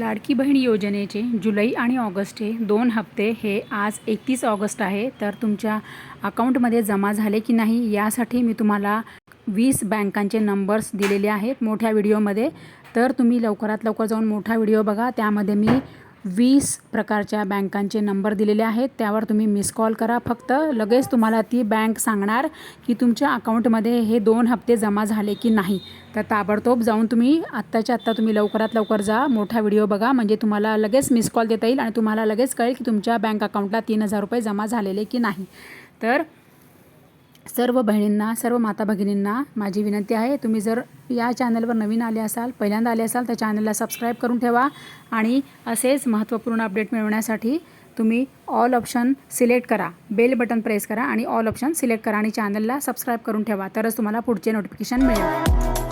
लाडकी बहीण योजनेचे जुलै आणि ऑगस्टचे दोन हप्ते हे आज एकतीस ऑगस्ट आहे. तर तुमच्या अकाउंटमध्ये जमा झाले की नाही यासाठी मी तुम्हाला वीस बँकांचे नंबर्स दिलेले आहेत मोठ्या व्हिडिओमध्ये. तर तुम्ही लवकरात लवकर जाऊन मोठा व्हिडिओ बघा. त्यामध्ये मी वीस प्रकारच्या बँकांचे नंबर दिलेले आहेत. त्यावर तुम्ही मिस कॉल करा. फक्त लगेच तुम्हाला ती बँक सांगणार की तुमच्या अकाउंटमध्ये हे दोन हप्ते जमा झाले की नाही. तर ताबडतोब जाऊन तुम्ही आत्ताच्या आत्ता तुम्ही लवकरात लवकर जा. मोठा व्हिडिओ बघा. म्हणजे तुम्हाला लगेच मिस कॉल देता येईल आणि तुम्हाला लगेच कळेल की तुमच्या बँक अकाउंटला तीन हजार रुपये जमा झालेले की नाही. तर सर्व बहिणींना सर्व माता भगिनींना माझी विनंती आहे तुम्ही जर या चॅनलवर नवीन आले असाल पहिल्यांदा आले असाल तर चॅनलला सबस्क्राईब करून ठेवा आणि असेच महत्त्वपूर्ण अपडेट मिळवण्यासाठी तुम्ही ऑल ऑप्शन सिलेक्ट करा बेल बटन प्रेस करा आणि ऑल ऑप्शन सिलेक्ट करा आणि चॅनलला सबस्क्राईब करून ठेवा तरच तुम्हाला पुढचे नोटिफिकेशन मिळेल.